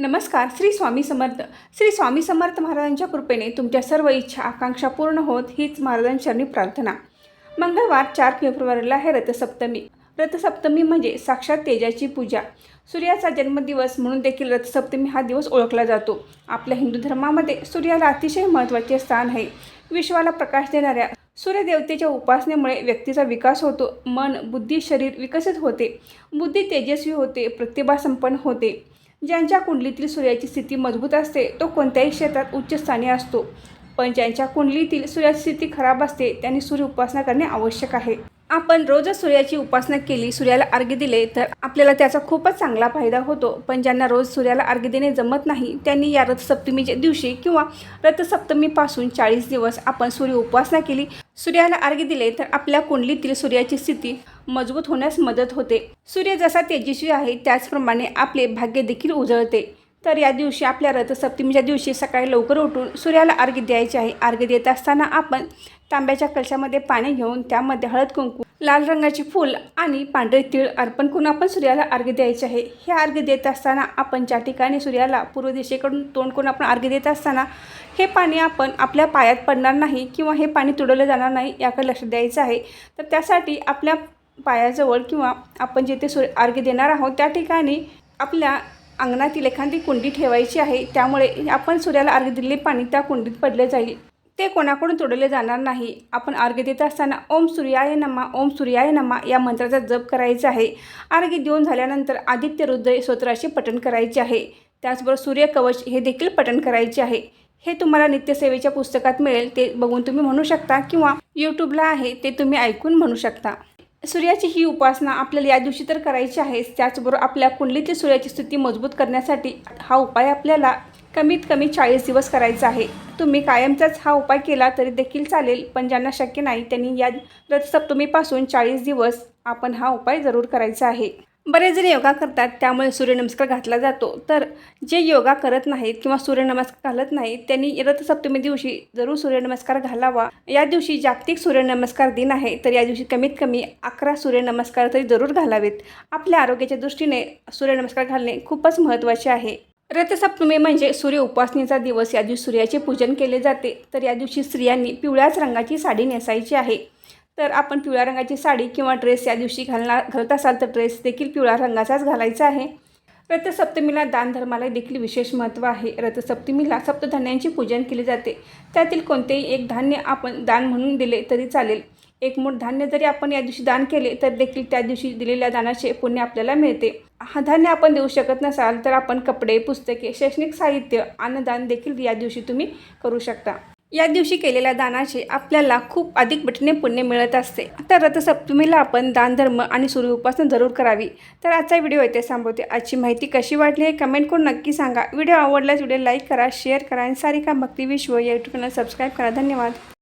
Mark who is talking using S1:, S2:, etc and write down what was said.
S1: नमस्कार श्री स्वामी समर्थ. श्री स्वामी समर्थ महाराजांच्या कृपेने तुमच्या सर्व इच्छा आकांक्षा पूर्ण होत हीच महाराजांचरणी प्रार्थना. मंगळवार चार फेब्रुवारीला आहे रथसप्तमी. रथसप्तमी म्हणजे साक्षात तेजाची पूजा. सूर्याचा जन्मदिवस म्हणून देखील रथसप्तमी हा दिवस ओळखला जातो. आपल्या हिंदू धर्मामध्ये सूर्याला अतिशय महत्त्वाचे स्थान आहे. विश्वाला प्रकाश देणाऱ्या सूर्यदेवतेच्या उपासनेमुळे व्यक्तीचा विकास होतो. मन बुद्धी शरीर विकसित होते. बुद्धी तेजस्वी होते प्रतिभा संपन्न होते. ज्यांच्या कुंडलीतील सूर्याची स्थिती मजबूत असते तो कोणत्याही क्षेत्रात उच्च स्थानी असतो. पण ज्यांच्या कुंडलीतील सूर्याची स्थिती खराब असते त्यांनी सूर्य उपासना करणे आवश्यक आहे. आपण रोजच सूर्याची उपासना केली सूर्याला अर्घ्य दिले तर आपल्याला त्याचा खूपच चांगला फायदा होतो. पण ज्यांना रोज सूर्याला अर्घ्य देणे जमत नाही त्यांनी या रथसप्तमीच्या दिवशी किंवा रथसप्तमीपासून चाळीस दिवस आपण सूर्य उपासना केली. सूर्याला अर्घ्य दिले तर आपल्या कुंडलीतील सूर्याची स्थिती मजबूत होण्यास मदत होते. सूर्य जसा तेजस्वी आहे त्याचप्रमाणे आपले भाग्य देखील उजळते. तर या दिवशी आपल्या रथसप्तमीच्या दिवशी सकाळी लवकर उठून सूर्याला अर्घ्य द्यायचे आहे. अर्घ्य देत असताना आपण तांब्याच्या कलशामध्ये पाणी घेऊन त्यामध्ये हळद कुंकू लाल रंगाचे फूल आणि पांढरे तीळ अर्पण करून आपण सूर्याला अर्घ्य द्यायचे आहे. हे अर्घ्य देत असताना आपण ज्या ठिकाणी सूर्याला पूर्व दिशेकडून तोंड करून आपण अर्घ्य देत असताना हे पाणी आपण आपल्या पायात पडणार नाही किंवा हे पाणी तुडवलं जाणार नाही याकडे लक्ष द्यायचं आहे. तर त्यासाठी आपल्या पायाजवळ किंवा आपण जिथे सूर्य अर्घ्य देणार आहोत त्या ठिकाणी आपल्या अंगणातील एखादी कुंडी ठेवायची आहे त्यामुळे आपण सूर्याला अर्घ्य दिलेले पाणी त्या कुंडीत पडले जाईल. ते कोणाकडून तोडले जाणार नाही. आपण अर्घ्य देत असताना ओम सूर्याय नमा ओम सूर्याय नमा या मंत्राचा जप करायचा आहे. अर्घ्य देऊन झाल्यानंतर आदित्य हृदय स्तोत्राचे पठण करायचे आहे. त्याचबरोबर सूर्यकवच हे देखील पठण करायचे आहे. हे तुम्हाला नित्यसेवेच्या पुस्तकात मिळेल. ते बघून तुम्ही म्हणू शकता किंवा यूट्यूबला आहे ते तुम्ही ऐकून म्हणू शकता. सूर्याची ही उपासना आपल्याला या दिवशी तर करायची आहेच. त्याचबरोबर आपल्या कुंडलीतील सूर्याची स्थिती मजबूत करण्यासाठी हा उपाय आपल्याला कमीत कमी चाळीस दिवस करायचा आहे. तुम्ही कायमचाच हा उपाय केला तरी देखील चालेल पण ज्यांना शक्य नाही त्यांनी या रथसप्तमीपासून चाळीस दिवस आपण हा उपाय जरूर करायचा आहे. बरेच जण योगा करतात त्यामुळे सूर्यनमस्कार घातला जातो. तर जे योगा करत नाहीत किंवा सूर्यनमस्कार घालत नाहीत त्यांनी रथसप्तमी दिवशी जरूर सूर्यनमस्कार घालावा. या दिवशी जागतिक सूर्यनमस्कार दिन आहे तर या दिवशी कमीत कमी अकरा सूर्यनमस्कार तरी जरूर घालावेत. आपल्या आरोग्याच्या दृष्टीने सूर्यनमस्कार घालणे खूपच महत्त्वाचे आहे. रथसप्तमी म्हणजे सूर्य उपासनेचा दिवस. या दिवशी सूर्याचे पूजन केले जाते. तर या दिवशी स्त्रियांनी पिवळ्याच रंगाची साडी नेसायची आहे. तर आपण पिवळ्या रंगाची साडी किंवा ड्रेस या दिवशी घालणार घालत असाल तर ड्रेस देखील पिवळ्या रंगाचाच घालायचा आहे. रथसप्तमीला दानधर्माला देखील विशेष महत्त्व आहे. रथसप्तमीला सप्तधान्यांचे पूजन केले जाते. त्यातील कोणतेही एक धान्य आपण दान म्हणून दिले तरी चालेल. एक मूठ धान्य जरी आपण या दिवशी दान केले तर देखील त्या दिवशी दिलेल्या दानाचे पुण्य आपल्याला मिळते. हा धान्य आपण देऊ शकत नसाल तर आपण कपडे पुस्तके शैक्षणिक साहित्य अन्नदान देखील या दिवशी तुम्ही करू शकता. या दिवशी केलेल्या दानाचे आपल्याला खूप अधिक पटीने पुण्य मिळत असते. तर रथसप्तमीला आपण दानधर्म आणि सूर्योपासना जरूर करावी. तर आजचा व्हिडिओ येथे थांबवते. आजची माहिती कशी वाटली हे कमेंट करून नक्की सांगा. व्हिडिओ आवडल्यास व्हिडिओ लाईक करा शेअर करा आणि सारिका भक्ती विश्व या यूट्यूब चॅनल सबस्क्राईब करा. धन्यवाद.